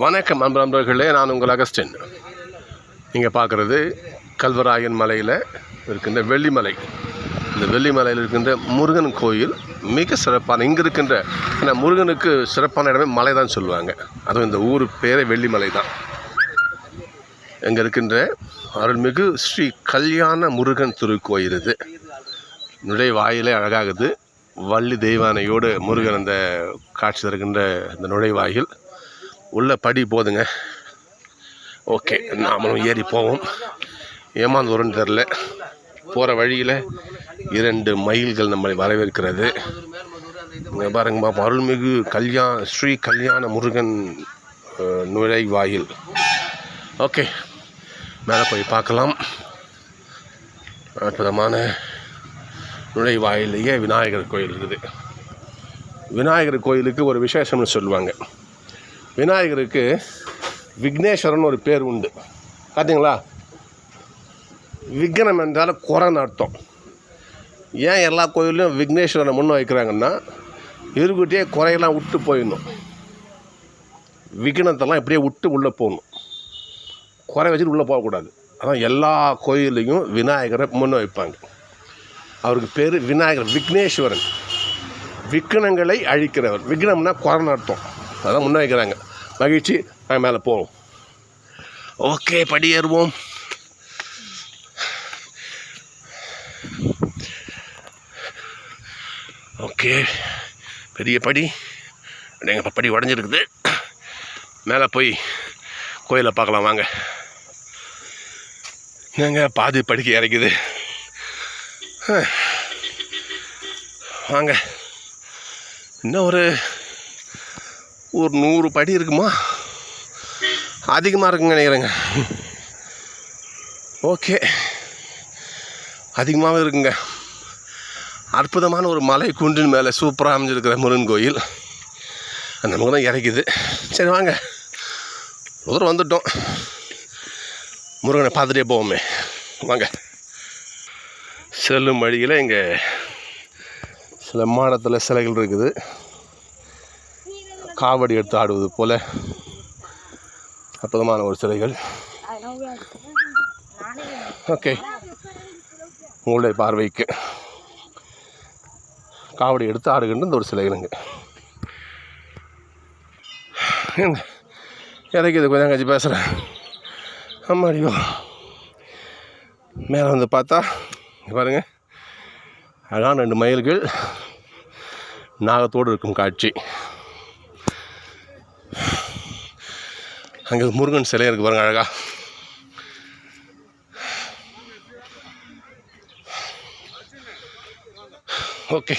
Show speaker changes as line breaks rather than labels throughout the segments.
வணக்கம் அன்பு நண்பர்களே நான் உங்கள் அகஸ்டின். நீங்கள் பார்க்குறது கல்வராயன் மலையில் இருக்கின்ற வெள்ளிமலை. இந்த வெள்ளிமலையில் இருக்கின்ற முருகன் கோயில் மிக சிறப்பான இங்கே இருக்கின்ற ஏன்னா முருகனுக்கு சிறப்பான இடமே மலை தான் சொல்லுவாங்க. அதுவும் இந்த ஊர் பேரே வெள்ளிமலை தான் இங்கே இருக்கின்ற அருள்மிகு ஸ்ரீ கல்யாண முருகன் திருக்கோயில் இது. நுழைவாயிலே அழகாகுது. வள்ளி தெய்வானையோடு முருகன் அந்த காட்சி தருகின்ற இந்த நுழைவாயில். உள்ள படி போதுங்க. ஓகே நாமளும் ஏறி போவோம். ஏமாந்து வரும்னு தெரில போகிற வழியில் இரண்டு மயில்கள் நம்மளை வரவேற்கிறது. இங்கே பாருங்க பாப்போம் அருள்மிகு கல்யாண ஸ்ரீ கல்யாண முருகன் நுழைவாயில். ஓகே மேலே போய் பார்க்கலாம். அற்புதமான நுழைவாயிலேயே விநாயகர் கோயில் இருக்குது. விநாயகர் கோயிலுக்கு ஒரு விசேஷம்னு சொல்லுவாங்க. விநாயகருக்கு விக்னேஸ்வரன் ஒரு பேர் உண்டு. பார்த்தீங்களா விக்னம் என்றால் குறன் அர்த்தம். ஏன் எல்லா கோயிலையும் விக்னேஸ்வரனை முன்ன வைக்கிறாங்கன்னா இருக்கிட்டே குறையெல்லாம் விட்டு போயிடணும். விக்னத்தெல்லாம் இப்படியே விட்டு உள்ளே போகணும். குறை வச்சுட்டு உள்ளே போகக்கூடாது. அதான் எல்லா கோயிலையும் விநாயகரை முன்ன வைப்பாங்க. அவருக்கு பேர் விநாயகர் விக்னேஸ்வரன். விக்னங்களை அழிக்கிறவர். விக்னம்னா குறன் அர்த்தம். அதான் முன்னே வைக்கிறாங்க. மகிழ்ச்சி நாங்கள் மேலே போவோம். ஓகே படி ஏறுவோம் ஓகே பெரிய படி. எங்கள் படி உடஞ்சிருக்குது. மேலே போய் கோயிலை பார்க்கலாம் வாங்க. நாங்கள் பாதி படிக்க இறக்குது வாங்க. இன்னும் ஒரு ஒரு நூறு படி இருக்குமா? அதிகமாக இருக்குங்க நினைக்கிறேங்க. ஓகே. அதிகமாகவே இருக்குங்க. அற்புதமான ஒரு மலை குன்றின் மேலே சூப்பராக அமைஞ்சிருக்கிற முருகன் கோயில். அந்த நமக்கு தான் இறக்குது சரி வாங்க. தூரம் வந்துட்டோம். முருகனை பார்த்துட்டே போவோமே. வாங்க. செல்லும் வழியில் இங்கே சில மாடத்தில் சிலைகள் இருக்குது. காவடி எடுத்து ஆடுவது போல அற்புதமான ஒரு சிலைகள். ஓகே உங்களுடைய பார்வைக்கு. காவடி எடுத்து ஆடுகின்ற இந்த ஒரு சிலைகளுங்க ஏங்க, இறக்கிது கொஞ்சம் கழிச்சு பேசுகிறேன் ஆமாடியோ மேலே வந்து பார்த்தா பாருங்கள் பாருங்க. அழகான ரெண்டு மயில்கள் நாகத்தோடு இருக்கும் காட்சி. அங்கே முருகன் சிலை இருக்குது பாருங்க அழகா. ஓகே.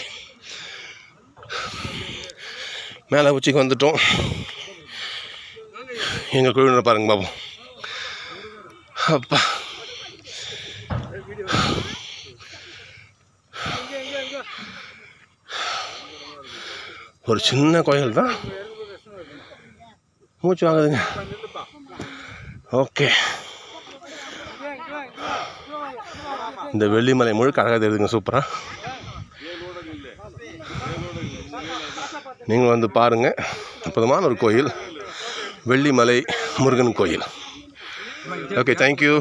மேலே உச்சிக்கு வந்துட்டோம். எங்கள் குழுவினர் பாருங்க பாப்போம். அப்பா. ஒரு சின்ன கோயில் தான் மூச்சு வாங்குதுங்க. ஓகே. இந்த வெள்ளிமலை முழுக்க அழகாக தெரியுதுங்க சூப்பராக நீங்கள் வந்து பாருங்கள் அற்புதமான ஒரு கோயில். வெள்ளிமலை முருகன் கோயில். Okay thank you